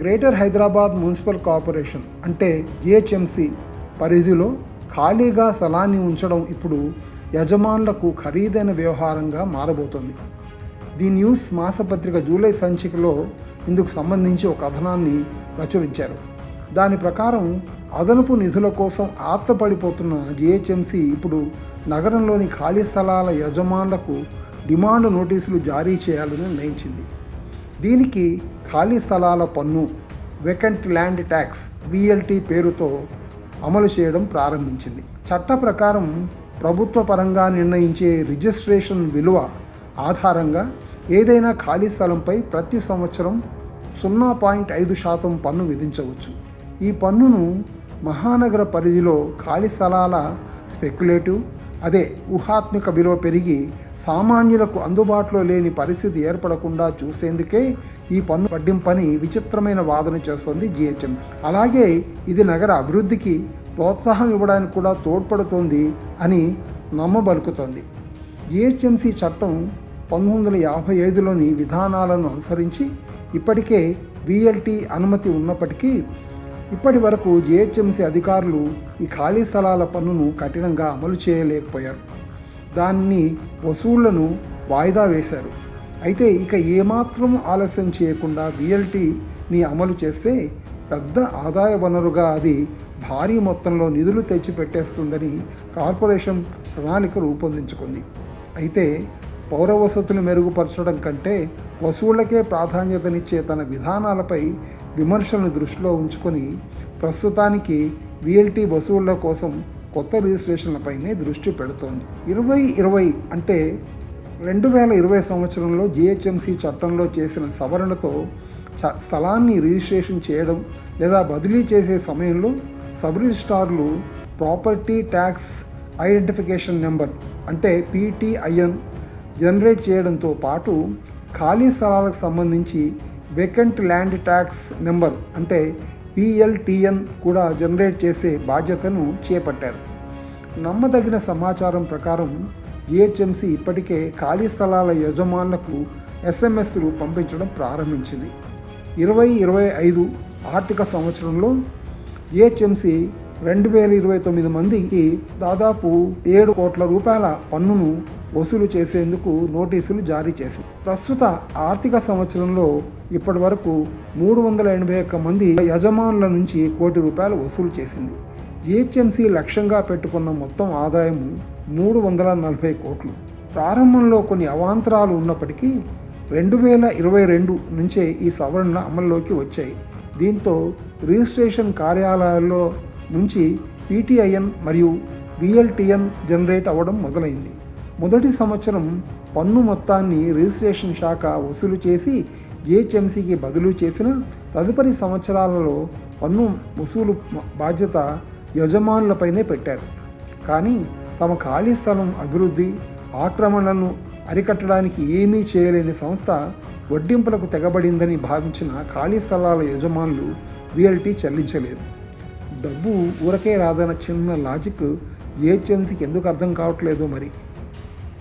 Greater Hyderabad municipal corporation అంటే GHMC పరిధిలో ఖాళీగా స్థలాన్ని ఉంచడం ఇప్పుడు యజమానులకు ఖరీదైన వ్యవహారంగా మారబోతోంది. ది న్యూస్ మాసపత్రిక జూలై సంచికలో ఇందుకు సంబంధించి ఒక కథనాన్ని ప్రచురించారు. దాని ప్రకారం అదనపు నిధుల కోసం ఆత్తపడిపోతున్న జిహెచ్ఎంసీ ఇప్పుడు నగరంలోని ఖాళీ స్థలాల యజమానులకు డిమాండ్ నోటీసులు జారీ చేయాలని నిర్ణయించింది. దీనికి ఖాళీ స్థలాల పన్ను వెకెంట్ ల్యాండ్ ట్యాక్స్ విఎల్టీ పేరుతో అమలు చేయడం ప్రారంభించింది. చట్ట ప్రకారం ప్రభుత్వ పరంగా నిర్ణయించే రిజిస్ట్రేషన్ విలువ ఆధారంగా ఏదైనా ఖాళీ స్థలంపై ప్రతి సంవత్సరం సున్నా పాయింట్ ఐదు శాతం పన్ను విధించవచ్చు. ఈ పన్నును మహానగర పరిధిలో ఖాళీ స్థలాల స్పెక్యులేటివ్ అదే ఊహాత్మక విలువ పెరిగి సామాన్యులకు అందుబాటులో లేని పరిస్థితి ఏర్పడకుండా చూసేందుకే ఈ పన్ను వడ్డింపని విచిత్రమైన వాదన చేస్తోంది జిహెచ్ఎంసీ. అలాగే ఇది నగర అభివృద్ధికి ప్రోత్సాహం ఇవ్వడానికి కూడా తోడ్పడుతోంది అని నమ్మబలుకుతోంది. జిహెచ్ఎంసీ చట్టం పంతొమ్మిది వందల యాభై ఐదులోని విధానాలను అనుసరించి ఇప్పటికే విఎల్టీ అనుమతి ఉన్నప్పటికీ ఇప్పటి వరకు జిహెచ్ఎంసీ అధికారులు ఈ ఖాళీ స్థలాల పన్నును కఠినంగా అమలు చేయలేకపోయారు. దాన్ని వసూళ్ళను వాయిదా వేశారు. అయితే ఇక ఏమాత్రం ఆలస్యం చేయకుండా విఎల్టీని అమలు చేస్తే పెద్ద ఆదాయ వనరుగా అది భారీ మొత్తంలో నిధులు తెచ్చిపెట్టేస్తుందని కార్పొరేషన్ ప్రణాళిక రూపొందించుకుంది. అయితే పౌర వసతులు మెరుగుపరచడం కంటే వసూళ్ళకే ప్రాధాన్యతనిచ్చే తన విధానాలపై విమర్శలను దృష్టిలో ఉంచుకొని ప్రస్తుతానికి విఎల్టీ వసూళ్ళ కోసం కొత్త రిజిస్ట్రేషన్లపైనే దృష్టి పెడుతోంది. ఇరవై ఇరవై అంటే రెండు వేల ఇరవై సంవత్సరంలో జిహెచ్ఎంసీ చట్టంలో చేసిన సవరణతో చ స్థలాన్ని రిజిస్ట్రేషన్ చేయడం లేదా బదిలీ చేసే సమయంలో సబ్ రిజిస్ట్రార్లు ప్రాపర్టీ ట్యాక్స్ ఐడెంటిఫికేషన్ నెంబర్ అంటే పీటీఐఎన్ జనరేట్ చేయడంతో పాటు ఖాళీ స్థలాలకు సంబంధించి వేకెంట్ ల్యాండ్ ట్యాక్స్ నెంబర్ అంటే పిఎల్టిఎన్ కూడా జనరేట్ చేసే బాధ్యతను చేపట్టారు. నమ్మదగిన సమాచారం ప్రకారం జిహెచ్ఎంసీ ఇప్పటికే ఖాళీ స్థలాల యజమానులకు ఎస్ఎంఎస్లు పంపించడం ప్రారంభించింది. ఇరవై ఇరవై ఐదు ఆర్థిక సంవత్సరంలో జిహెచ్ఎంసీ రెండు వేల ఇరవై తొమ్మిది మందికి దాదాపు ఏడు కోట్ల రూపాయల పన్నును వసూలు చేసేందుకు నోటీసులు జారీ చేసింది. ప్రస్తుత ఆర్థిక సంవత్సరంలో ఇప్పటి వరకు మూడు వందల ఎనభై ఒక్క మంది యజమానుల నుంచి కోటి రూపాయలు వసూలు చేసింది. జిహెచ్ఎంసీ లక్ష్యంగా పెట్టుకున్న మొత్తం ఆదాయం మూడు వందల నలభై కోట్లు. ప్రారంభంలో కొన్ని అవాంతరాలు ఉన్నప్పటికీ రెండు వేల ఇరవై రెండు నుంచే ఈ సవరణలు అమల్లోకి వచ్చాయి. దీంతో రిజిస్ట్రేషన్ కార్యాలయాల్లో నుంచి పీటీఐఎన్ మరియు విఎల్టీఎన్ జనరేట్ అవ్వడం మొదలైంది. మొదటి సంవత్సరం పన్ను మొత్తాన్ని రిజిస్ట్రేషన్ శాఖ వసూలు చేసి జిహెచ్ఎంసీకి బదులు చేసిన తదుపరి సంవత్సరాలలో పన్ను వసూలు బాధ్యత యజమానులపైనే పెట్టారు. కానీ తమ ఖాళీ స్థలం అభివృద్ధి ఆక్రమణలను అరికట్టడానికి ఏమీ చేయలేని సంస్థ వడ్డింపులకు తెగబడిందని భావించిన ఖాళీ స్థలాల యజమానులు విఎల్టీ చెల్లించలేదు. డబ్బు ఊరకే రాదన్న చిన్న లాజిక్ జిహెచ్ఎంసీకి ఎందుకు అర్థం కావట్లేదో మరి?